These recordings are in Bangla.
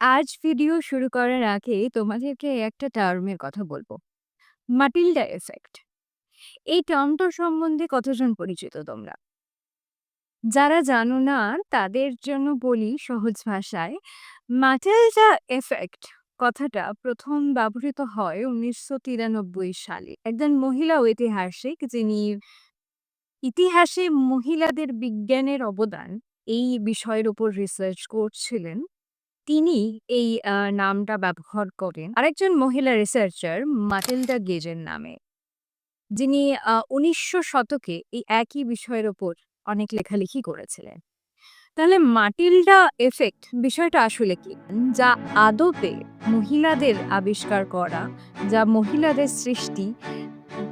আজ ভিডিও শুরু করার আগে তোমাদেরকে একটা টার্মের কথা বলব। Matilda effect. এই টার্মটা সম্বন্ধে কতজন পরিচিত তোমরা? যারা জানো না, তাদের জন্য বলি সহজ ভাষায়, মাটিল্ডা এফেক্ট কথাটা প্রথম ব্যবহৃত হয় উনিশশো তিরানব্বই সালে। একজন মহিলা ঐতিহাসিক যিনি ইতিহাসে মহিলাদের বিজ্ঞানের অবদান এই বিষয়ের উপর রিসার্চ করছিলেন তিনি এই নামটা ব্যবহার করেন আরেকজন মহিলা রিসার্চার মাটিল্ডা গেজের নামে। যিনি ১৯০০ শতকে এই একই বিষয়ের উপর অনেক লেখালেখি করেছিলেন। তাহলে মাটিল্ডা এফেক্ট বিষয়টা আসলে কি? যা আদপে মহিলাদের আবিষ্কার করা, যা মহিলাদের সৃষ্টি,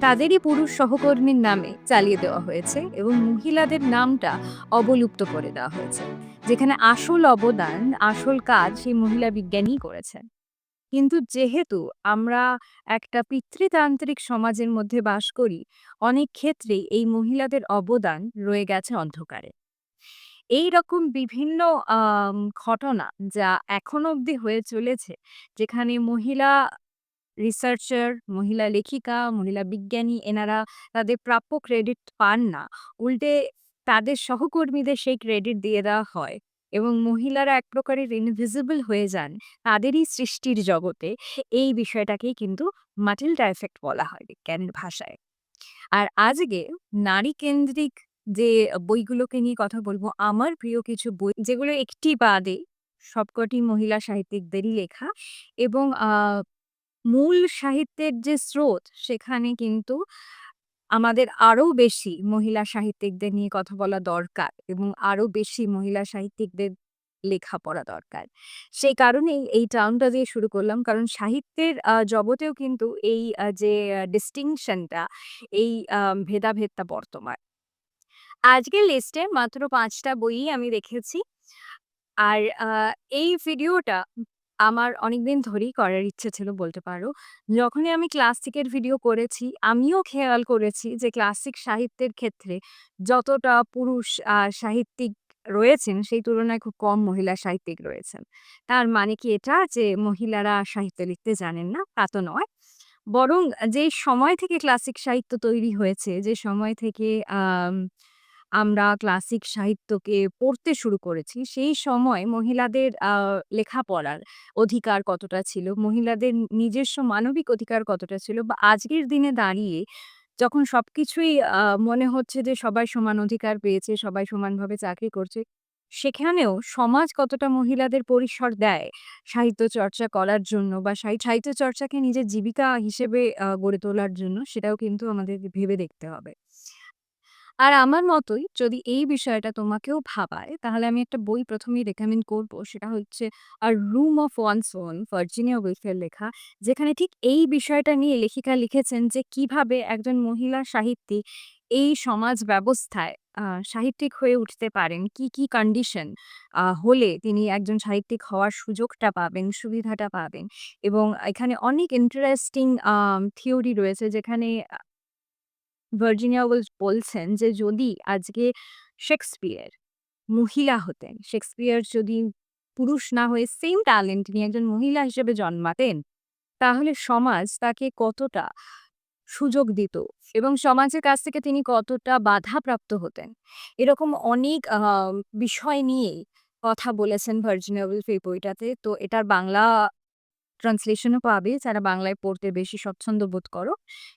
তাদেরই পুরুষ সহকর্মীর নামে চালিয়ে দেওয়া হয়েছে এবং মহিলাদের নামটা অবলুপ্ত করে দেওয়া হয়েছে। যেখানে আসল অবদান, আসল কাজ সেই মহিলা বিজ্ঞানীই করেছেন। কিন্তু যেহেতু আমরা একটা পিতৃতান্ত্রিক সমাজের মধ্যে বাস করি, অনেক ক্ষেত্রেই এই মহিলাদের অবদান রয়ে গেছে অন্ধকারে। এই রকম বিভিন্ন ঘটনা যা এখনও অবধি হয়ে চলেছে, যেখানে মহিলা রিসার্চার, মহিলা লেখিকা, মহিলা বিজ্ঞানী এনারা তাদের প্রাপ্য ক্রেডিট পান না। উল্টে তাদের সহকর্মীদের সেই ক্রেডিট দিয়ে দেওয়া হয় এবং মহিলারা এক প্রকারের ইনভিজিবল হয়ে যান তাদেরই সৃষ্টির জগতে। এই বিষয়টাকেই কিন্তু মাটিল্ডা এফেক্ট বলা হয় বিজ্ঞানের ভাষায়। আর আজকে নারী কেন্দ্রিক যে বইগুলোকে নিয়ে কথা বলব, আমার প্রিয় কিছু বই যেগুলো একটি বাদে সবকটি মহিলা সাহিত্যিকদেরই লেখা এবং মূল সাহিত্যের যে স্রোত, সেখানে কিন্তু আমাদের আরও বেশি মহিলা সাহিত্যিকদের নিয়ে কথা বলা দরকার এবং আরও বেশি মহিলা সাহিত্যিকদের লেখা পড়া দরকার। সেই কারণেই এই টার্মটা দিয়ে শুরু করলাম। কারণ সাহিত্যের জগতেও কিন্তু এই যে ডিস্টিংশনটা এই ভেদাভেদটা বর্তমান। আজকের লিস্টে মাত্র ৫ টা বইই আমি রেখেছি। আর এই ভিডিওটা আমার অনেকদিন ধরেই করার ইচ্ছে ছিল বলতে পারো। যখনই আমি ক্লাসিকের ভিডিও করেছি, আমিও খেয়াল করেছি যে ক্লাসিক সাহিত্যের ক্ষেত্রে যতটা পুরুষ সাহিত্যিক রয়েছেন, সেই তুলনায় খুব কম মহিলা সাহিত্যিক রয়েছেন। তার মানে কি এটা যে মহিলারা সাহিত্য লিখতে জানেন না? তা তো নয়। বরং যে সময় থেকে ক্লাসিক সাহিত্য তৈরি হয়েছে, যে সময় থেকে আম আমরা ক্লাসিক সাহিত্যকে পড়তে শুরু করেছি, সেই সময় মহিলাদের লেখাপড়ার অধিকার কতটা ছিল, মহিলাদের নিজস্ব মানবিক অধিকার কতটা ছিল বা আজকের দিনে দাঁড়িয়ে যখন সবকিছুই মনে হচ্ছে যে সবাই সমান অধিকার পেয়েছে, সবাই সমানভাবে চাকরি করছে, সেখানেও সমাজ কতটা মহিলাদের পরিসর দেয় সাহিত্য চর্চা করার জন্য বা সাহি সাহিত্য চর্চাকে নিজের জীবিকা হিসেবে গড়ে তোলার জন্য সেটাও কিন্তু আমাদেরকে ভেবে দেখতে হবে। আর আমার মতোই যদি এই বিষয়টা তোমাকেও ভাবায়, তাহলে আমি একটা বই ১ম এই রেকমেন্ড করব। সেটা হচ্ছে আর room of one's own' Virginia উইলফের লেখা। যেখানে ঠিক এই বিষয়টা নিয়ে লেখিকা লিখেছেন যে কীভাবে একজন মহিলা সাহিত্যিক এই সমাজ ব্যবস্থায় সাহিত্যিক হয়ে উঠতে পারেন। কি, কি কন্ডিশন হলে তিনি একজন সাহিত্যিক হওয়ার সুযোগটা পাবেন, সুবিধাটা পাবেন এবং এখানে অনেক ইন্টারেস্টিং থিওরি রয়েছে যেখানে ভার্জিনিয়া উইলস বলছেন যে যদি আজকে শেক্সপিয়ার মহিলা হতেন, শেক্সপিয়ার যদি পুরুষ না হয়ে সেম ট্যালেন্ট নিয়ে একজন মহিলা হিসেবে জন্মাতেন, তাহলে সমাজ তাকে কতটা সুযোগ দিত এবং সমাজের কাছ থেকে তিনি কতটা বাধাপ্রাপ্ত হতেন। এরকম অনেক বিষয় নিয়েই কথা বলেছেন ভার্জিনিয়া উইলফ এই বইটাতে। তো এটার বাংলা ট্রান্সলেশনও পাবে যারা বাংলায় পড়তে বেশি স্বচ্ছন্দ বোধ করো।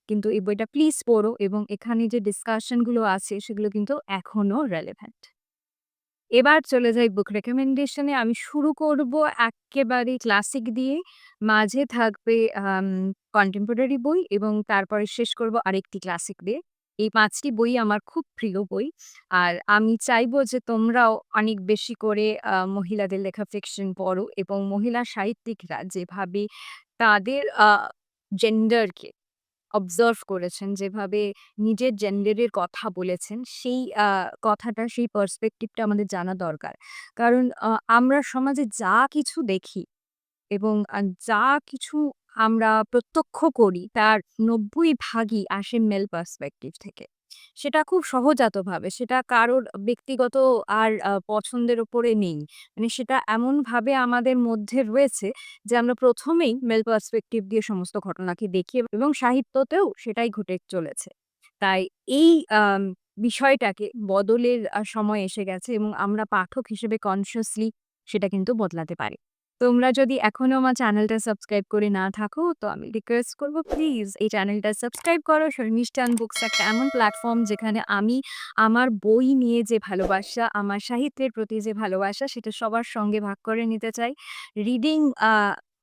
কিন্তু এই বইটা প্লিজ পড়ো এবং এখানে যে ডিসকাশনগুলো আছে, সেগুলো কিন্তু এখনও রেলেভেন্ট। এবার চলে যাই বুক রেকমেন্ডেশনে আমি শুরু করব এক্কেবারে ক্লাসিক দিয়ে। মাঝে থাকবে কন্টেম্পোরারি বই এবং তারপরে শেষ করব আরেকটি ক্লাসিক দিয়ে। এই পাঁচটি বই আমার খুব প্রিয় বই। আর আমি চাইব যে তোমরাও অনেক বেশি করে মহিলাদের লেখা ফিকশন পড়ো এবং মহিলা সাহিত্যিকরা যেভাবে তাদের জেন্ডারকে অবজার্ভ করেছেন, যেভাবে নিজের জেন্ডারের কথা বলেছেন, সেই কথাটা, সেই পার্সপেক্টিভটা আমাদের জানা দরকার। কারণ আমরা সমাজে যা কিছু দেখি এবং যা কিছু আমরা প্রত্যক্ষ করি তার ৯০ ভাগই আসে মেল পার্সপেক্টিভ থেকে। সেটা খুব সহজাতভাবে। সেটা কারোর ব্যক্তিগত আর পছন্দের উপরে নেই। মানে সেটা এমনভাবে আমাদের মধ্যে রয়েছে যে আমরা প্রথমেই মেল পার্সপেক্টিভ দিয়ে সমস্ত ঘটনাকে দেখি এবং সাহিত্যতেও সেটাই ঘটে চলেছে। তাই এই বিষয়টাকে বদলের সময় এসে গেছে এবং আমরা পাঠক হিসেবে কনসিয়াসলি সেটা কিন্তু বদলাতে পারি। তোমরা যদি এখনও আমার চ্যানেলটা সাবস্ক্রাইব করে না থাকো, তো আমি রিকোয়েস্ট করব প্লিজ এই চ্যানেলটা সাবস্ক্রাইব করো। শর্মিষ্ঠান বুকস একটা এমন প্ল্যাটফর্ম যেখানে আমি আমার বই নিয়ে যে ভালোবাসা, আমার সাহিত্যের প্রতি যে ভালোবাসা সেটা সবার সঙ্গে ভাগ করে নিতে চাই। রিডিং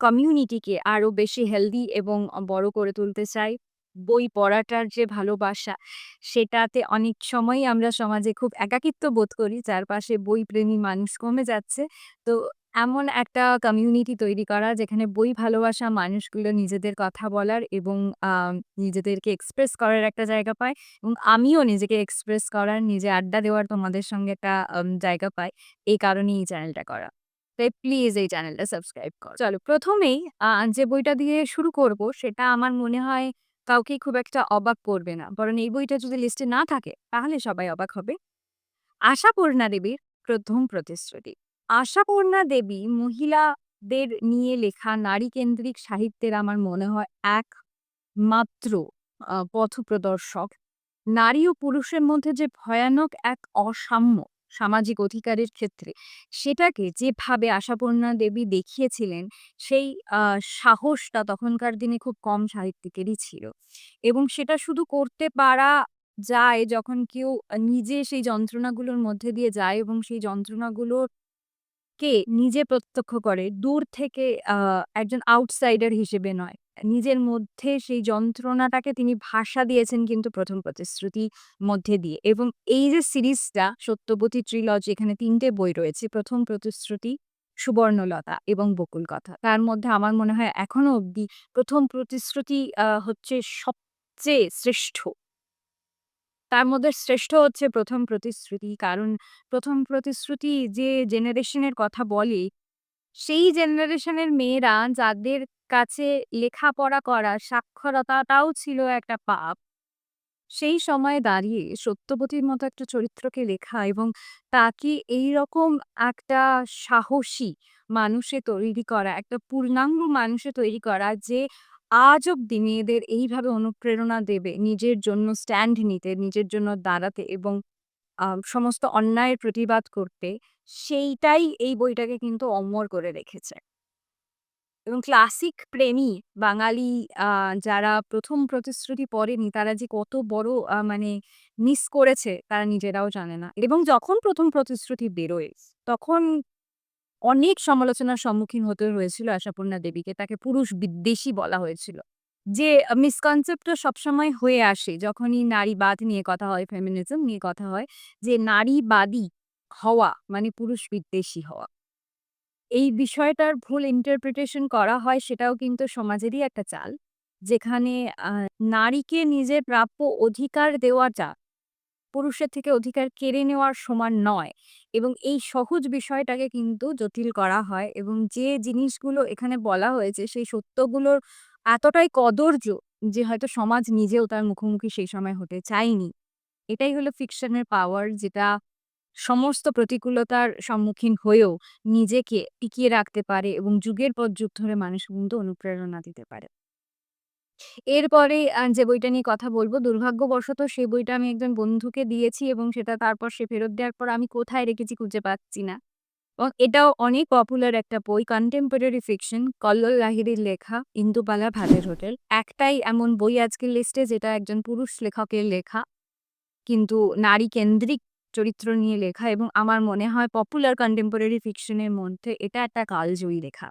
কমিউনিটিকে আরও বেশি হেলদি এবং বড় করে তুলতে চাই। বই পড়াটার যে ভালোবাসা, সেটাতে অনেক সময়ই আমরা সমাজে খুব একাকিত্ব বোধ করি। চারপাশে বইপ্রেমী মানুষ কমে যাচ্ছে। তো এমন একটা কমিউনিটি তৈরি করা যেখানে বই ভালোবাসা মানুষগুলো নিজেদের কথা বলার এবং আ নিজেদেরকে এক্সপ্রেস করার একটা জায়গা পায় এবং আমিও নিজেকে এক্সপ্রেস করার, নিজে আড্ডা দেওয়ার তোমাদের সঙ্গে একটা জায়গা পাই। এই কারণেই এই চ্যানেলটা করা। তাই প্লিজ এই চ্যানেলটা সাবস্ক্রাইব করো। চলো ১ম এই আ যে বইটা দিয়ে শুরু করব সেটা আমার মনে হয় কাউকেই খুব একটা অবাক করবে না। বরং এই বইটা যদি লিস্টে না থাকে তাহলে সবাই অবাক হবে। আশাপূর্ণা দেবীর প্রথম প্রতিশ্রুতি। আশাপূর্ণা দেবী মহিলাদের নিয়ে লেখা নারীকেন্দ্রিক সাহিত্যের আমার মনে হয় একমাত্র আ পথপ্রদর্শক। নারী ও পুরুষের মধ্যে যে ভয়ানক এক অসাম্য সামাজিক অধিকারের ক্ষেত্রে, সেটাকে যেভাবে আশাপূর্ণা দেবী দেখিয়েছিলেন, সেই সাহসটা তখনকার দিনে খুব কম সাহিত্যিকেরই ছিল। এবং সেটা শুধু করতে পারা যায় যখন কেউ নিজে সেই যন্ত্রণাগুলোর মধ্যে দিয়ে যায় এবং সেই যন্ত্রণাগুলোকে নিজে প্রত্যক্ষ করে। দূর থেকে একজন আউটসাইডার হিসেবে নয়। নিজের মধ্যে সেই যন্ত্রণাটাকে তিনি ভাষা দিয়েছেন কিন্তু ১ম প্রতিশ্রুতি মধ্যে দিয়ে। এবং এই যে সিরিজটা 'সত্যবতী ট্রিলজি' এখানে ৩ টে বই রয়েছে। ১ম প্রতিশ্রুতি, 'সুবর্ণলতা' এবং 'বকুল কথা'। তার মধ্যে আমার মনে হয় এখনও অবধি ১ম প্রতিশ্রুতি হচ্ছে সবচেয়ে শ্রেষ্ঠ। তার মধ্যে শ্রেষ্ঠ হচ্ছে প্রথম প্রতিশ্রুতি। কারণ প্রথম প্রতিশ্রুতি যে জেনারেশনের কথা বলে, সেই জেনারেশনের মেয়েরা যাদের কাছে লেখাপড়া করা, সাক্ষরতাটাও ছিল একটা পাপ। সেই সময়ে দাঁড়িয়ে সত্যবতীর মতো একটা চরিত্রকে লেখা এবং তাকে এই রকম একটা সাহসী মানুষে তৈরি করা, একটা পূর্ণাঙ্গ মানুষে তৈরি করা যে আজ অব্দি মেয়েদের এইভাবে অনুপ্রেরণা দেবে নিজের জন্য স্ট্যান্ড নিতে, নিজের জন্য দাঁড়াতে এবং সমস্ত অন্যায়ের প্রতিবাদ করতে, সেইটাই এই বইটাকে কিন্তু অমর করে রেখেছে। এবং ক্লাসিক প্রেমী বাঙালি যারা প্রথম প্রতিশ্রুতি পড়েনি তারা যে কত বড় মানে মিস করেছে তারা নিজেরাও জানে না। এবং যখন প্রথম প্রতিশ্রুতি বেরোয়, তখন অনেক সমালোচনার সম্মুখীন হতে হয়েছিল আশাপূর্ণা দেবীকে। তাকে পুরুষ বিদ্বেষী বলা হয়েছিল। যে মিসকনসেপ্টটা সবসময় হয়ে আসে যখনই নারীবাদ নিয়ে কথা হয়, ফেমিনিজম নিয়ে কথা হয় যে নারীবাদী হওয়া মানে পুরুষ বিদ্বেষী হওয়া। এই বিষয়টার ভুল ইন্টারপ্রিটেশন করা হয় সেটাও কিন্তু সমাজেরই একটা চাল। যেখানে নারীকে নিজের প্রাপ্য অধিকার দেওয়াটা পুরুষের থেকে অধিকার কেড়ে নেওয়ার সমান নয় এবং এই সহজ বিষয়টাকে কিন্তু জটিল করা হয় এবং যে জিনিসগুলো এখানে বলা হয়েছে সেই সত্যগুলোর এতটাই কদর্য যে হয়তো সমাজ নিজেও তার মুখোমুখি সেই সময় হতে চায়নি। এটাই হলো ফিকশনের পাওয়ার যেটা সমস্ত প্রতিকূলতার সম্মুখীন হয়েও নিজেকে টিকিয়ে রাখতে পারে এবং যুগের পর যুগ ধরে মানুষ কিন্তু অনুপ্রেরণা দিতে পারে। এরপরে যে বইটা নিয়ে কথা বলব, দুর্ভাগ্যবশত সেই বইটা আমি একজন বন্ধুকে দিয়েছি এবং সেটা তারপর সে ফেরত দেওয়ার পর আমি কোথায় রেখেছি খুঁজে পাচ্ছি না। এবং এটাও অনেক পপুলার একটা বই কন্টেম্পোরারি ফিকশন কল্লোল লাহিড়ীর লেখা 'ইন্দুবালা ভাতের হোটেল'। একটাই এমন বই আজকের লিস্টে যেটা একজন পুরুষ লেখকের লেখা। কিন্তু নারী কেন্দ্রিক চরিত্র নিয়ে লেখা এবং আমার মনে হয় পপুলার কন্টেম্পোরারি ফিকশন এর মধ্যে এটা একটা কালজয়ী লেখা।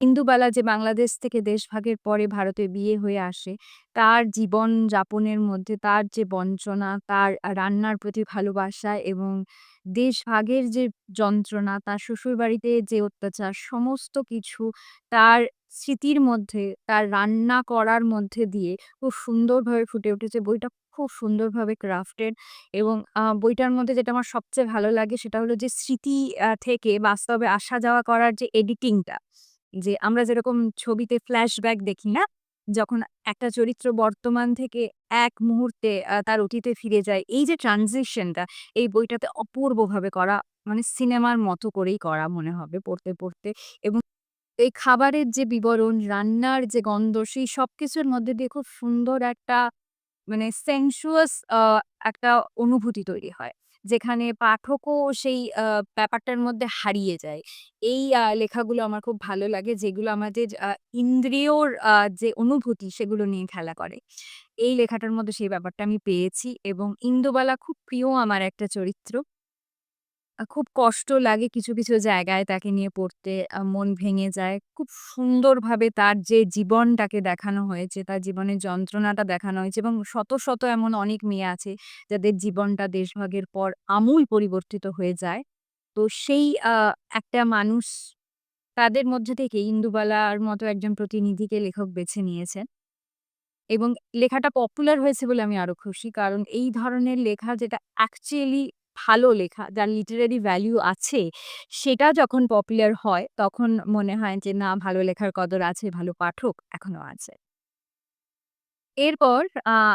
ইন্দুবালা যে বাংলাদেশ থেকে দেশভাগের পরে ভারতে বিয়ে হয়ে আসে, তার জীবন যাপনের মধ্যে তার যে বঞ্চনা, তার রান্নার প্রতি ভালোবাসা এবং দেশভাগের যে যন্ত্রণা, তার শ্বশুরবাড়িতে যে অত্যাচার সমস্ত কিছু তার স্মৃতির মধ্যে, তার রান্না করার মধ্যে দিয়ে খুব সুন্দরভাবে ফুটে উঠেছে। বইটা খুব সুন্দরভাবে ক্রাফটেড এবং বইটার মধ্যে যেটা আমার সবচেয়ে ভালো লাগে সেটা হলো যে স্মৃতি থেকে বাস্তবে আসা যাওয়া করার যে এডিটিংটা, যে আমরা যেরকম ছবিতে ফ্ল্যাশব্যাক দেখি না? যখন একটা চরিত্র বর্তমান থেকে এক মুহূর্তে তার অতীতে ফিরে যায়। এই যে ট্রানজিশনটা এই বইটাতে অপূর্বভাবে করা মানে সিনেমার মতো করেই করা মনে হবে পড়তে, পড়তে এবং এই খাবারের যে বিবরণ, রান্নার যে গন্ধ সেই সব কিছুর মধ্যে দিয়ে খুব সুন্দর একটা মানে সেন্সুয়াস একটা অনুভূতি তৈরি হয়। যেখানে পাঠকও সেই ব্যাপারটার মধ্যে হারিয়ে যায়। এই লেখাগুলো আমার খুব ভালো লাগে, যেগুলো আমাদের ইন্দ্রিয়র যে অনুভূতি সেগুলো নিয়ে খেলা করে। এই লেখাটার মধ্যে সেই ব্যাপারটা আমি পেয়েছি এবং ইন্দুবালা খুব প্রিয় আমার একটা চরিত্র। খুব কষ্ট লাগে কিছু, কিছু জায়গায় তাকে নিয়ে পড়তে। মন ভেঙে যায়। খুব সুন্দরভাবে তার যে জীবনটাকে দেখানো হয়েছে, তার জীবনের যন্ত্রণাটা দেখানো হয়েছে এবং শত, শত এমন অনেক মেয়ে আছে যাদের জীবনটা দেশভাগের পর আমূল পরিবর্তিত হয়ে যায়। তো সেই একটা মানুষ তাদের মধ্যে থেকে ইন্দুবালার মতো একজন প্রতিনিধিকে লেখক বেছে নিয়েছেন। এবং লেখাটা পপুলার হয়েছে বলে আমি আরও খুশি। কারণ এই ধরনের লেখা যেটা অ্যাকচুয়ালি ভালো লেখা, যার লিটারেরি ভ্যালু আছে, সেটা যখন পপুলার হয় তখন মনে হয় যে না ভালো লেখার কদর আছে, ভালো পাঠক এখনও আছে। এরপর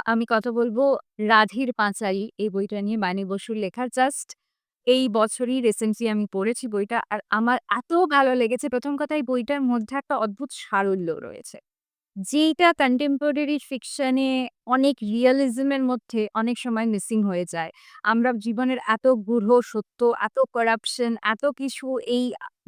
আমি কথা বলব 'রাধীর পাঁচালী' এই বইটা নিয়ে বাণী বসুর লেখা। জাস্ট এই বছরই রিসেন্টলি আমি পড়েছি বইটা। আর আমার এত ভালো লেগেছে প্রথম কথা এই বইটার মধ্যে একটা অদ্ভুত সারল্য রয়েছে। যেইটা কন্টেম্পোরারি ফিকশন অনেক রিয়ালিজম এর মধ্যে অনেক সময় মিসিং হয়ে যায়। আমরা জীবনের এত গূঢ় সত্য, এত করাপশন, এত কিছু এই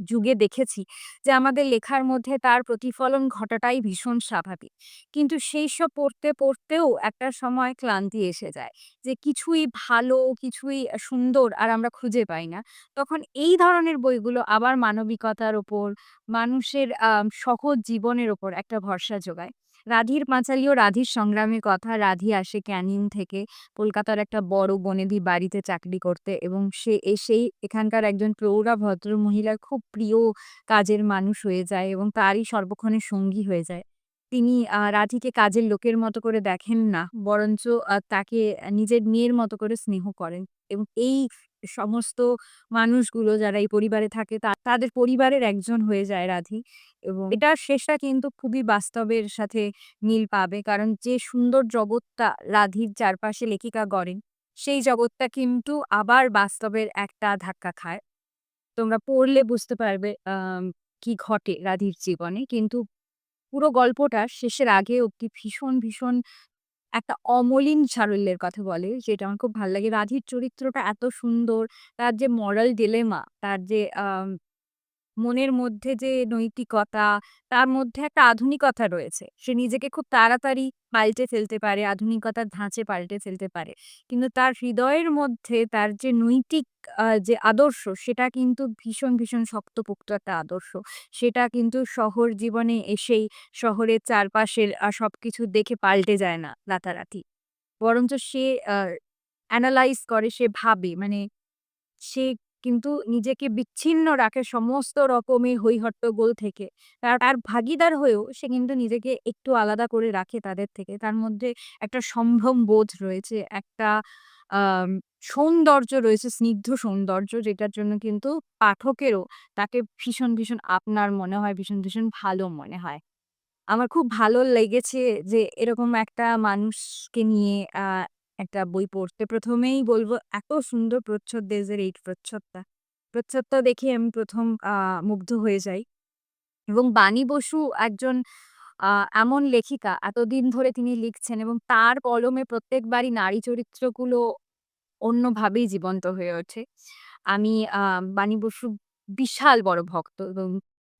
যুগে দেখেছি যে আমাদের লেখার মধ্যে তার প্রতিফলন ঘটাটাই ভীষণ স্বাভাবিক। কিন্তু সেই সব পড়তে, পড়তেও একটা সময় ক্লান্তি এসে যায়। যে কিছুই ভালো, কিছুই সুন্দর আর আমরা খুঁজে পাই না। তখন এই ধরনের বইগুলো আবার মানবিকতার ওপর মানুষের সহজ জীবনের ওপর একটা ভরসা যোগায়। 'রাধীর পাঁচালী' ও রাধীর সংগ্রামের কথা। রাধি আসে ক্যানিং থেকে কলকাতার একটা বড় বনেদি বাড়িতে চাকরি করতে এবং সে এসেই এখানকার একজন প্রৌঢ়া ভদ্রমহিলার খুব প্রিয় কাজের মানুষ হয়ে যায় এবং তারই সর্বক্ষণের সঙ্গী হয়ে যায়। তিনি রাধিকে কাজের লোকের মতো করে দেখেন না, বরঞ্চ তাকে নিজের মেয়ের মতো করে স্নেহ করেন এবং এই সমস্ত মানুষগুলো যারা এই পরিবারে থাকে তা তাদের পরিবারের একজন হয়ে যায় রাধী এবং এটার শেষটা কিন্তু খুবই বাস্তবের সাথে মিল পাবে। কারণ যে সুন্দর জগৎটা রাধীর চারপাশে লেখিকা গড়েন, সেই জগৎটা কিন্তু আবার বাস্তবের একটা ধাক্কা খায়। তোমরা পড়লে বুঝতে পারবে কি ঘটে রাধির জীবনে। কিন্তু পুরো গল্পটা শেষের আগে অব্দি ভীষণ, ভীষণ একটা অমলিন সারল্যের কথা বলে, যেটা আমার খুব ভালো লাগে। রাধির চরিত্রটা এত সুন্দর, তার যে মরাল ডিলেমা, তার যে আম মনের মধ্যে যে নৈতিকতা, তার মধ্যে একটা আধুনিকতা রয়েছে। সে নিজেকে খুব তাড়াতাড়ি পাল্টে ফেলতে পারে, আধুনিকতার ধাঁচে পাল্টে ফেলতে পারে। কিন্তু তার হৃদয়ের মধ্যে তার যে নৈতিক যে আদর্শ, সেটা কিন্তু ভীষণ, ভীষণ শক্তপোক্ত একটা আদর্শ। সেটা কিন্তু শহর জীবনে এসেই শহরের চারপাশের আ সবকিছু দেখে পাল্টে যায় না রাতারাতি। বরঞ্চ সে আ এনালাইজ করে, সে ভাবে মানে সে কিন্তু নিজেকে বিচ্ছিন্ন রাখে সমস্ত রকমের হই-হট্টগোল থেকে। তার তার ভাগীদার হয়েও সে কিন্তু নিজেকে একটু আলাদা করে রাখে তাদের থেকে। তার মধ্যে একটা সম্ভ্রম বোধ রয়েছে, একটা সৌন্দর্য রয়েছে, স্নিগ্ধ সৌন্দর্য যেটার জন্য কিন্তু পাঠকেরও তাকে ভীষণ, ভীষণ আপনার মনে হয়, ভীষণ, ভীষণ ভালো মনে হয়। আমার খুব ভালো লেগেছে যে এরকম একটা মানুষকে নিয়ে একটা বই পড়তে। প্রথমেই বলব এত সুন্দর প্রচ্ছদ দেজের এই প্রচ্ছদটা। প্রচ্ছদটা দেখে আমি ১ম আ মুগ্ধ হয়ে যাই এবং বাণী বসু একজন এমন লেখিকা এতদিন ধরে তিনি লিখছেন এবং তার কলমে প্রত্যেকবারই নারী চরিত্রগুলো অন্যভাবেই জীবন্ত হয়ে ওঠে। আমি বাণী বসু বিশাল বড় ভক্ত এবং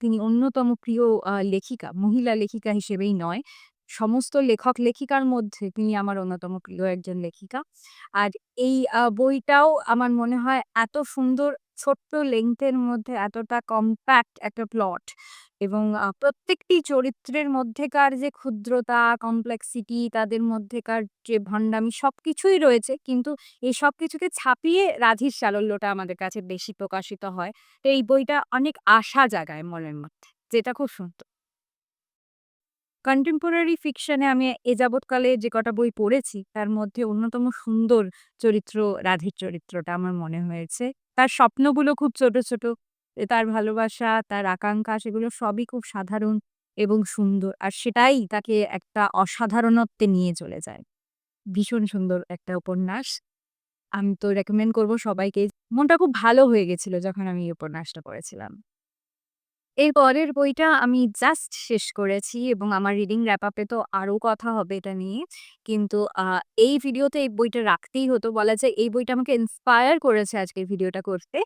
তিনি অন্যতম প্রিয় লেখিকা, মহিলা লেখিকা হিসেবেই নয়। সমস্ত লেখক-লেখিকার মধ্যে তিনি আমার অন্যতম প্রিয় একজন লেখিকা। আর এই বইটাও আমার মনে হয় এত সুন্দর ছোট্ট লেংথের মধ্যে এতটা কম্প্যাক্ট একটা প্লট এবং প্রত্যেকটি চরিত্রের মধ্যেকার যে ক্ষুদ্রতা, কমপ্লেক্সিটি, তাদের মধ্যেকার যে ভণ্ডামি সবকিছুই রয়েছে। কিন্তু এই সব কিছুকে ছাপিয়ে রাধীর সালল্যটা আমাদের কাছে বেশি প্রকাশিত হয়। তো এই বইটা অনেক আশা জাগায় মনের মধ্যে, যেটা খুব সুন্দর। কন্টেম্পোরারি ফিকশন আমি এ যাবৎকালে যে কটা বই পড়েছি, তার মধ্যে অন্যতম সুন্দর চরিত্র রাধীর চরিত্রটা আমার মনে হয়েছে। তার স্বপ্নগুলো খুব ছোট, ছোট। তার ভালোবাসা, তার আকাঙ্ক্ষা সেগুলো সবই খুব সাধারণ। এবং সুন্দর। আর সেটাই তাকে একটা অসাধারণত্বে নিয়ে চলে যায়। ভীষণ সুন্দর একটা উপন্যাস। আমি তো রেকমেন্ড করব সবাইকে। মনটা খুব ভালো হয়ে গেছিল যখন আমি এই উপন্যাসটা পড়েছিলাম। এর পরের বইটা আমি জাস্ট শেষ করেছি এবং আমার রিডিং র‍্যাপ আপে তো আরও কথা হবে এটা নিয়ে। কিন্তু এই ভিডিওতে এই বইটা রাখতেই হতো। বলা যায় এই বইটা আমাকে ইন্সপায়ার করেছে আজকের ভিডিওটা করতে।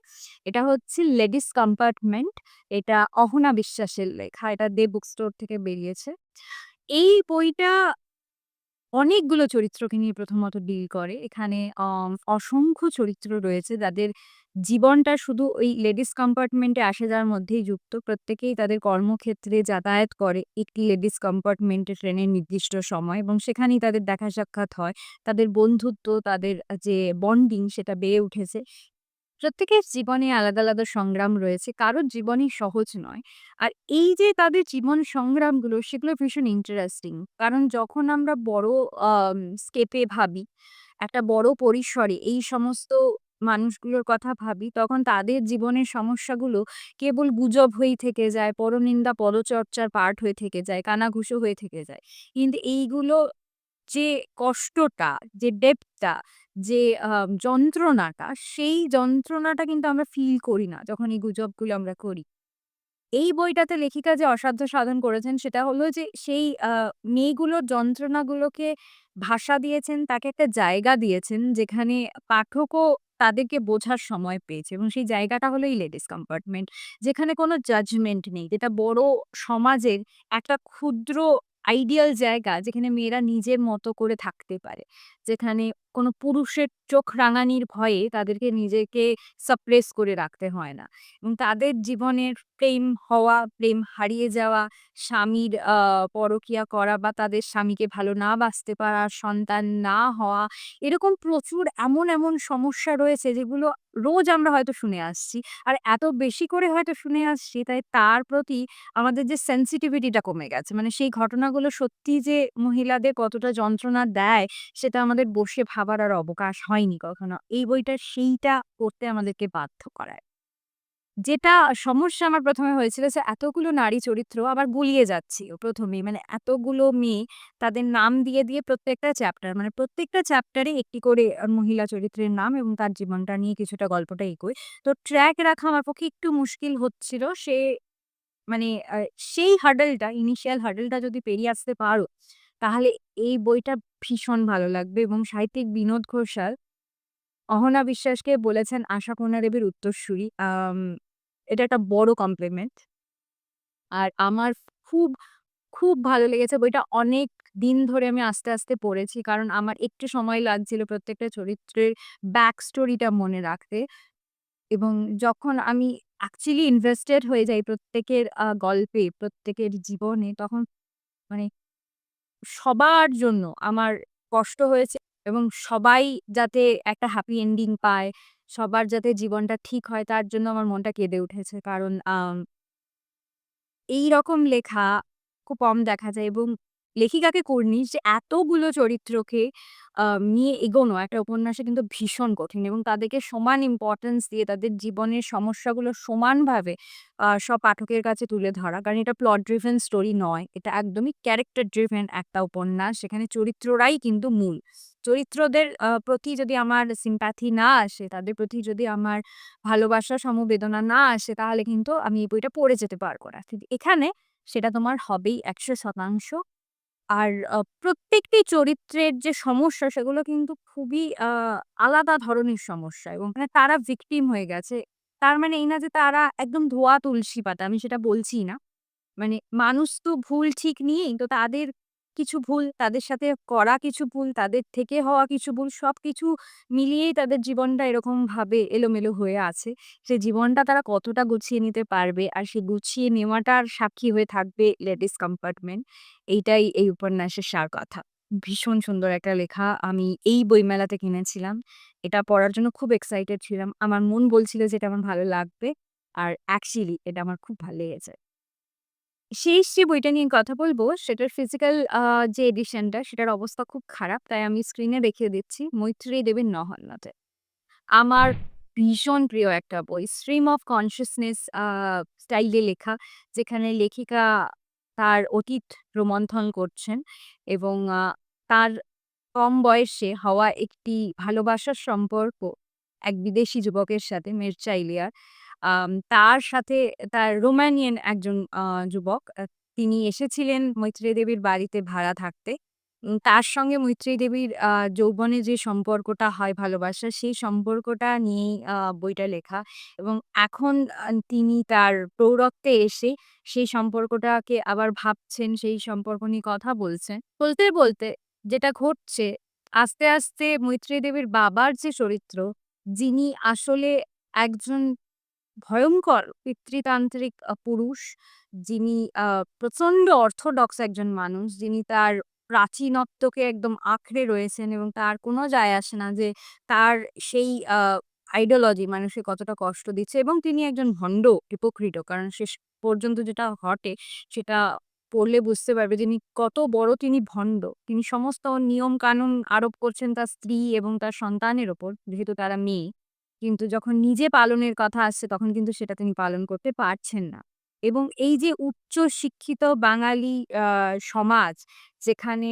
এটা হচ্ছে 'লেডিস কম্পার্টমেন্ট' এটা অহনা বিশ্বাসের লেখা। এটা দে বুক স্টোর থেকে বেরিয়েছে। এই বইটা অনেকগুলো চরিত্রকে নিয়ে প্রথমত ডিল করে। এখানে অসংখ্য চরিত্র রয়েছে যাদের জীবনটা শুধু ওই লেডিস কম্পার্টমেন্টে আসে যার মধ্যেই যুক্ত। প্রত্যেকেই তাদের কর্মক্ষেত্রে যাতায়াত করে একটি লেডিস কম্পার্টমেন্ট ট্রেনের নির্দিষ্ট সময় এবং সেখানেই তাদের দেখা সাক্ষাৎ হয়। তাদের বন্ধুত্ব, তাদের যে বন্ডিং সেটা বেড়ে উঠেছে। প্রত্যেকের জীবনে আলাদা, আলাদা সংগ্রাম রয়েছে। কারোর জীবনই সহজ নয়। আর এই যে তাদের জীবন সংগ্রামগুলো সেগুলো ভীষণ ইন্টারেস্টিং। কারণ যখন আমরা বড় স্কেপে ভাবি, একটা বড় পরিসরে এই সমস্ত মানুষগুলোর কথা ভাবি, তখন তাদের জীবনের সমস্যাগুলো কেবল গুজব হয়েই থেকে যায়, পরনিন্দা, পরচর্চার পার্ট হয়ে থেকে যায়, কানাঘুষো হয়ে থেকে যায়। কিন্তু এইগুলো যে কষ্টটা, যে ডেপথটা, যে যন্ত্রণাটা, সেই যন্ত্রণাটা কিন্তু আমরা ফিল করি না যখন এই গুজবগুলো আমরা করি। এই বইটাতে লেখিকা যে অসাধ্য সাধন করেছেন সেটা হলো যে সেই মেয়েগুলোর যন্ত্রণাগুলোকে ভাষা দিয়েছেন, তাকে একটা জায়গা দিয়েছেন যেখানে পাঠকও তাদেরকে বোঝার সময় পেয়েছে এবং সেই জায়গাটা হলো এই লেডিস কম্পার্টমেন্ট। যেখানে কোনো জাজমেন্ট নেই। যেটা বড় সমাজের একটা ক্ষুদ্র আইডিয়াল জায়গা যেখানে মেয়েরা নিজের মতো করে থাকতে পারে। যেখানে কোনো পুরুষের চোখ রাঙানির ভয়ে তাদেরকে নিজেকে সাপ্রেস করে রাখতে হয় না। এবং তাদের জীবনের প্রেম হওয়া, প্রেম হারিয়ে যাওয়া, স্বামীর পরকীয়া করা বা তাদের স্বামীকে ভালো না বাঁচতে পারা, সন্তান না হওয়া, এরকম প্রচুর এমন, এমন সমস্যা রয়েছে যেগুলো রোজ আমরা হয়তো শুনে আসছি। আর এত বেশি করে হয়তো শুনে আসছি তাই তার প্রতি আমাদের যে সেনসিটিভিটি টা কমে গেছে। মানে সেই ঘটনাগুলো সত্যি যে মহিলাদের কতটা যন্ত্রণা দেয় সেটা আমাদের বসে ভাবার আর অবকাশ হয়নি কখনো। এই বইটা সেইটা করতে আমাদেরকে বাধ্য করায়। যেটা সমস্যা আমার প্রথমে হয়েছিল যে এতগুলো নারী চরিত্র আবার গুলিয়ে ১ম এই। মানে এতগুলো মেয়ে তাদের নাম দিয়ে, দিয়ে প্রত্যেকটা চ্যাপ্টার মানে প্রত্যেকটা চ্যাপ্টারে একটি করে মহিলা চরিত্রের নাম এবং তার জীবনটা নিয়ে কিছুটা গল্পটা এগোয়। তো ট্র্যাক রাখা আমার পক্ষে একটু মুশকিল হচ্ছিল। সে মানে সেই হার্ডেলটা ইনিশিয়াল হার্ডেলটা যদি পেরিয়ে আসতে পারো, তাহলে এই বইটা ভীষণ ভালো লাগবে এবং সাহিত্যিক বিনোদ ঘোষাল অহনা বিশ্বাসকে বলেছেন আশা আশাপূর্ণা দেবীর উত্তরসূরি। এটা একটা বড় কমপ্লিমেন্ট। আর আমার খুব, খুব ভালো লেগেছে বইটা অনেক দিন ধরে আমি আস্তে, আস্তে পড়েছি। কারণ আমার একটু সময় লাগছিল প্রত্যেকটা চরিত্রের ব্যাক স্টোরিটা মনে রাখতে। এবং যখন আমি অ্যাকচুয়ালি ইনভেস্টেড হয়ে যাই প্রত্যেকের গল্পে, প্রত্যেকের জীবনে তখন মানে সবার জন্য আমার কষ্ট হয়েছে এবং সবাই যাতে একটা হ্যাপি এন্ডিং পায়, সবার যাতে জীবনটা ঠিক হয় তার জন্য আমার মনটা কেঁদে উঠেছে। কারণ এই রকম লেখা খুব কম দেখা যায় এবং লেখিকাকে কর্নিশ যে এতগুলো চরিত্রকে নিয়ে এগোনো একটা উপন্যাসে কিন্তু ভীষণ কঠিন এবং তাদেরকে সমান ইম্পোর্টেন্স দিয়ে তাদের জীবনের সমস্যাগুলো সমানভাবে সব পাঠকের কাছে তুলে ধরা। কারণ এটা প্লট ড্রিভেন স্টোরি নয়। এটা একদমই ক্যারেক্টার ড্রিভেন একটা উপন্যাস। সেখানে চরিত্ররাই কিন্তু মূল। চরিত্রদের প্রতি যদি আমার সিম্প্যাথি না আসে, তাদের প্রতি যদি আমার ভালোবাসা, সমবেদনা না আসে তাহলে কিন্তু আমি এই বইটা পড়ে যেতে পারব না। এখানে সেটা তোমার হবেই ১০০% আর প্রত্যেকটি চরিত্রের যে সমস্যা সেগুলো কিন্তু খুবই আলাদা ধরনের সমস্যা এবং মানে তারা ভিকটিম হয়ে গেছে। তার মানে এই না যে তারা একদম ধোয়া তুলসী পাতা, আমি সেটা বলছি না। মানে মানুষ তো ভুল ঠিক নিয়েই তো তাদের কিছু ভুল, তাদের সাথে করা কিছু ভুল, তাদের থেকে হওয়া কিছু ভুল সবকিছু মিলিয়েই তাদের জীবনটা এরকমভাবে এলোমেলো হয়ে আছে। সে জীবনটা তারা কতটা গুছিয়ে নিতে পারবে আর সে গুছিয়ে নেওয়াটার সাক্ষী হয়ে থাকবে লেডিস কম্পার্টমেন্ট। এইটাই এই উপন্যাসের সার কথা। ভীষণ সুন্দর একটা লেখা। আমি এই বইমেলাতে কিনেছিলাম। এটা পড়ার জন্য খুব এক্সাইটেড ছিলাম। আমার মন বলছিল যে এটা আমার ভালো লাগবে। আর অ্যাকচুয়ালি এটা আমার খুব ভালো লেগেছে। শেষ যে বইটা নিয়ে কথা বলব, সেটার ফিজিক্যাল যে এডিশনটা সেটার অবস্থা খুব খারাপ। তাই আমি স্ক্রিনে দেখিয়ে দিচ্ছি। মৈত্রেয়ী দেবীর নহন্যতে। আমার ভীষণ প্রিয় একটা বই। স্ট্রিম অফ কনসিয়াসনেস স্টাইলে লেখা। যেখানে লেখিকা তার অতীত রোমন্থন করছেন এবং তার কম বয়সে হওয়া একটি ভালোবাসার সম্পর্ক এক বিদেশি যুবকের সাথে মির্জা ইলিয়ার। তার সাথে তার রোমানিয়ান একজন যুবক। তিনি এসেছিলেন মৈত্রেয়ী দেবীর বাড়িতে ভাড়া থাকতে। তার সঙ্গে মৈত্রেয়ী দেবীর যৌবনে যে সম্পর্কটা হয় ভালোবাসার, সেই সম্পর্কটা নিয়েই বইটা লেখা এবং এখন তিনি তার প্রৌঢ়ত্বে এসে সেই সম্পর্কটাকে আবার ভাবছেন, সেই সম্পর্ক নিয়ে কথা বলছেন। বলতে, বলতে যেটা ঘটছে আস্তে, আস্তে মৈত্রেয়ী দেবীর বাবার যে চরিত্র, যিনি আসলে একজন ভয়ংকর পিতৃতান্ত্রিক পুরুষ, যিনি আ প্রচণ্ড অর্থোডক্স একজন মানুষ, যিনি তার প্রাচীনত্বকে একদম আঁকড়ে রয়েছেন এবং তার কোনো যায় আসে না যে তার সেই আইডিওলজি মানুষকে কতটা কষ্ট দিচ্ছে এবং তিনি একজন ভণ্ড, হিপোক্রিটও। কারণ শেষ পর্যন্ত যেটা ঘটে সেটা পড়লে বুঝতে পারবে যিনি কত বড় তিনি ভণ্ড। তিনি সমস্ত নিয়ম-কানুন আরোপ করছেন তার স্ত্রী এবং তার সন্তানের ওপর, যেহেতু তারা মেয়ে। কিন্তু যখন নিজে পালনের কথা আসছে তখন কিন্তু সেটা তিনি পালন করতে পারছেন না। এবং এই যে উচ্চ শিক্ষিত বাঙালি সমাজ, যেখানে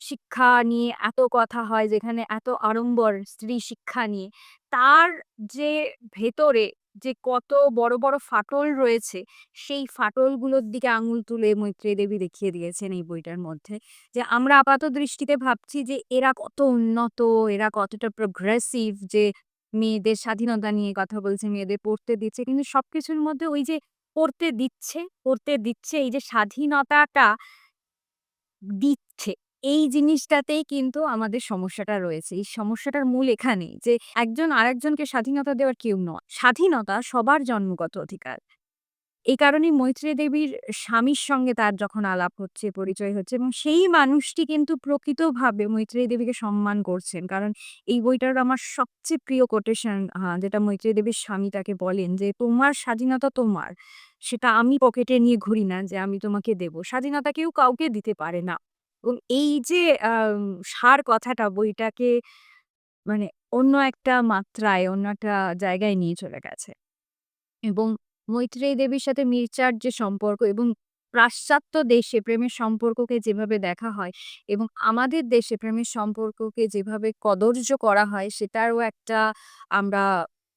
শিক্ষা নিয়ে এত কথা হয়, যেখানে এত আড়ম্বর স্ত্রী শিক্ষা নিয়ে, তার যে ভেতরে যে কত বড়, বড় ফাটল রয়েছে, সেই ফাটলগুলোর দিকে আঙুল তুলে মৈত্রেয়ী দেবী দেখিয়ে দিয়েছেন এই বইটার মধ্যে। যে আমরা আপাত দৃষ্টিতে ভাবছি যে এরা কত উন্নত, এরা কতটা প্রোগ্রেসিভ যে মেয়েদের স্বাধীনতা নিয়ে কথা বলছে, মেয়েদের পড়তে দিচ্ছে। কিন্তু সবকিছুর মধ্যে ওই যে পড়তে দিচ্ছে, পড়তে দিচ্ছে এই যে স্বাধীনতাটা দিচ্ছে। এই জিনিসটাতেই কিন্তু আমাদের সমস্যাটা রয়েছে। এই সমস্যাটার মূল এখানেই যে একজন আরেকজনকে স্বাধীনতা দেওয়ার কেউ নয়। স্বাধীনতা সবার জন্মগত অধিকার। এই কারণেই মৈত্রী দেবীর স্বামীর সঙ্গে তার যখন আলাপ হচ্ছে, পরিচয় হচ্ছে এবং সেই মানুষটি কিন্তু প্রকৃতভাবে মৈত্রেয়ী দেবীকে সম্মান করছেন। কারণ এই বইটার আমার সবচেয়ে প্রিয় কোটেশন যেটা মৈত্রেয়ী দেবীর স্বামী তাকে বলেন যে, "তোমার স্বাধীনতা তোমার। সেটা আমি পকেটে নিয়ে ঘুরি না যে আমি তোমাকে দেব। স্বাধীনতা কেউ কাউকে দিতে পারে না।" এবং এই যে সার কথাটা বইটাকে মানে অন্য একটা মাত্রায়, অন্য একটা জায়গায় নিয়ে চলে গেছে। এবং মৈত্রেয়ী দেবীর সাথে মির্চার যে সম্পর্ক এবং পাশ্চাত্য দেশে প্রেমের সম্পর্ককে যেভাবে দেখা হয় এবং আমাদের দেশে প্রেমের সম্পর্ককে যেভাবে কদর্য করা হয়, সেটারও একটা আমরা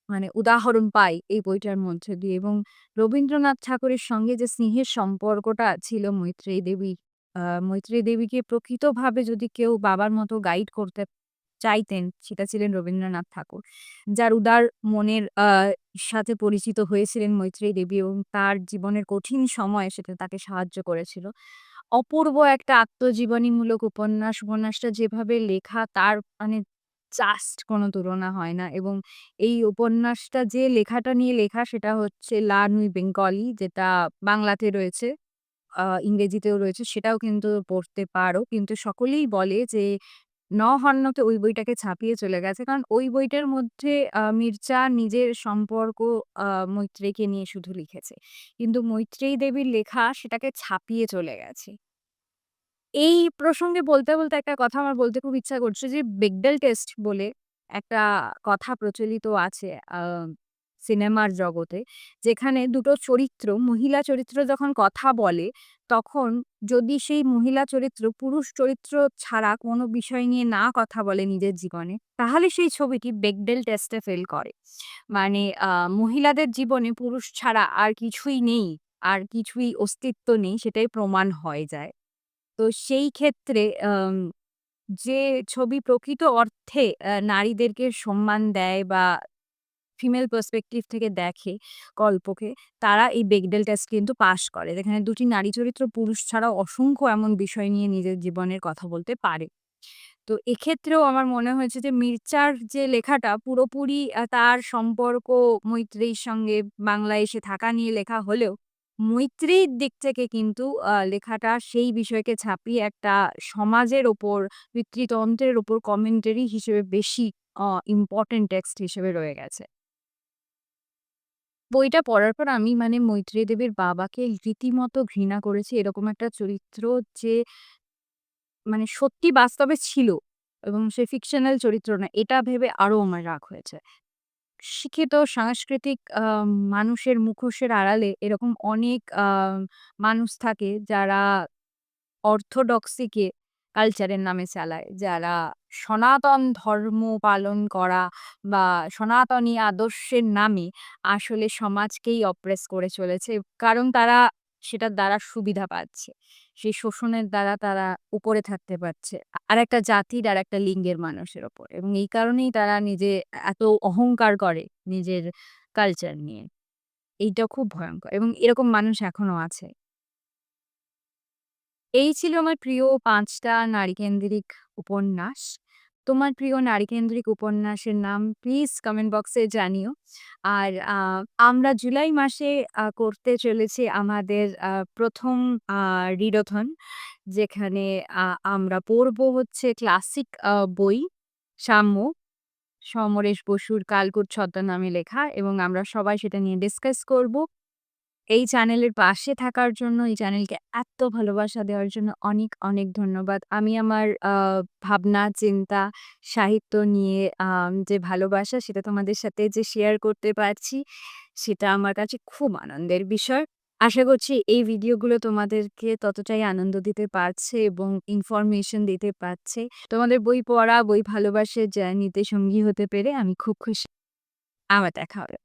মানে উদাহরণ পাই এই বইটার মধ্যে দিয়ে এবং রবীন্দ্রনাথ ঠাকুরের সঙ্গে যে স্নেহের সম্পর্কটা ছিল মৈত্রেয়ী দেবীর আ মৈত্রেয়ী দেবীকে প্রকৃতভাবে যদি কেউ বাবার মতো গাইড করতে চাইতেন, সেটা ছিলেন রবীন্দ্রনাথ ঠাকুর। যার উদার মনের সাথে পরিচিত হয়েছিলেন মৈত্রেয়ী দেবী এবং তার জীবনের কঠিন সময়ে সেটা তাকে সাহায্য করেছিল। অপূর্ব একটা আত্মজীবনীমূলক উপন্যাস। উপন্যাসটা যেভাবে লেখা তার মানে জাস্ট কোনো তুলনা হয় না এবং এই উপন্যাসটা যে লেখাটা নিয়ে লেখা সেটা হচ্ছে 'লা নুই বেঙ্গলি' যেটা বাংলাতে রয়েছে, ইংরেজিতেও রয়েছে সেটাও কিন্তু পড়তে পারো। কিন্তু সকলেই বলে যে নহন্যতে ওই বইটাকে ছাপিয়ে চলে গেছে। কারণ ওই বইটার মধ্যে আ মির্জা নিজের সম্পর্ক আ মৈত্রেয়ীকে নিয়ে শুধু লিখেছে। কিন্তু মৈত্রেয়ী দেবীর লেখা সেটাকে ছাপিয়ে চলে গেছে। এই প্রসঙ্গে বলতে, বলতে একটা কথা আমার বলতে খুব ইচ্ছা করছে যে বেগডেল টেস্ট বলে একটা কথা প্রচলিত আছে সিনেমার জগতে। যেখানে দুটো চরিত্র, মহিলা চরিত্র যখন কথা বলে, তখন যদি সেই মহিলা চরিত্র পুরুষ চরিত্র ছাড়া কোনো বিষয় নিয়ে না কথা বলে নিজের জীবনে, তাহলে সেই ছবিটি বেগডেল টেস্টে ফেল করে। মানে মহিলাদের জীবনে পুরুষ ছাড়া আর কিছুই নেই, আর কিছুই অস্তিত্ব নেই সেটাই প্রমাণ হয়ে যায়। তো সেই ক্ষেত্রে যে ছবি প্রকৃত অর্থে নারীদেরকে সম্মান দেয় বা ফিমেল পার্সপেক্টিভ থেকে দেখে গল্পকে, তারা এই বেগডেল টেস্ট কিন্তু পাস করে। যেখানে দুটি নারী চরিত্র পুরুষ ছাড়াও অসংখ্য এমন বিষয় নিয়ে নিজের জীবনের কথা বলতে পারে। তো এক্ষেত্রেও আমার মনে হয়েছে যে মির্জার যে লেখাটা পুরোপুরি তার সম্পর্ক মৈত্রেয়ীর সঙ্গে বাংলায় এসে থাকা নিয়ে লেখা হলেও, মৈত্রেয়ীর দিক থেকে কিন্তু লেখাটা সেই বিষয়কে ছাপিয়ে একটা সমাজের ওপর, পিতৃতন্ত্রের ওপর কমেন্টারি হিসেবে বেশি ইম্পোর্টেন্ট টেক্সট হিসেবে রয়ে গেছে। বইটা পড়ার পর আমি মানে মৈত্রেয়ী দেবীর বাবাকে রীতিমতো ঘৃণা করেছি। এরকম একটা চরিত্র যে মানে সত্যি বাস্তবে ছিল এবং সে ফিকশনাল চরিত্র না। এটা ভেবে আরও আমার রাগ হয়েছে। শিক্ষিত, সাংস্কৃতিক মানুষের মুখোশের আড়ালে এরকম অনেক মানুষ থাকে যারা অর্থোডক্সিকে কালচারের নামে চালায়। যারা সনাতন ধর্ম পালন করা বা সনাতনী আদর্শের নামে আসলে সমাজকেই অপ্রেস করে চলেছে। কারণ তারা সেটার দ্বারা সুবিধা পাচ্ছে। সেই শোষণের দ্বারা তারা উপরে থাকতে পারছে। আর একটা জাতির আর একটা লিঙ্গের মানুষের ওপর এবং এই কারণেই তারা নিজে এত অহংকার করে নিজের কালচার নিয়ে। এইটা খুব ভয়ঙ্কর এবং এরকম মানুষ এখনও আছে। এই ছিল আমার প্রিয় ৫ টা নারীকেন্দ্রিক উপন্যাস। তোমার প্রিয় নারীকেন্দ্রিক উপন্যাসের নাম প্লিজ কমেন্ট বক্সে জানিও। আর আমরা জুলাই মাসে করতে চলেছি আমাদের প্রথম ১ম আ, রিডথন। যেখানে আমরা পড়ব হচ্ছে ক্লাসিক বই, 'সাম্য' সমরেশ বসুর 'কালকুট' ছদ্মনামে লেখা এবং আমরা সবাই সেটা নিয়ে ডিসকাস করব। এই চ্যানেলের পাশে থাকার জন্য, এই চ্যানেলকে এত ভালোবাসা দেওয়ার জন্য অনেক, অনেক ধন্যবাদ। আমি আমার ভাবনা, চিন্তা, সাহিত্য নিয়ে যে ভালোবাসা সেটা তোমাদের সাথে যে শেয়ার করতে পারছি, সেটা আমার কাছে খুব আনন্দের বিষয়। আশা করছি এই ভিডিওগুলো তোমাদেরকে ততটাই আনন্দ দিতে পারছে এবং ইনফরমেশন দিতে পারছে। তোমাদের বই পড়া, বই ভালোবাসার জার্নিতে সঙ্গী হতে পেরে আমি খুব খুশি। আমার দেখা হবে।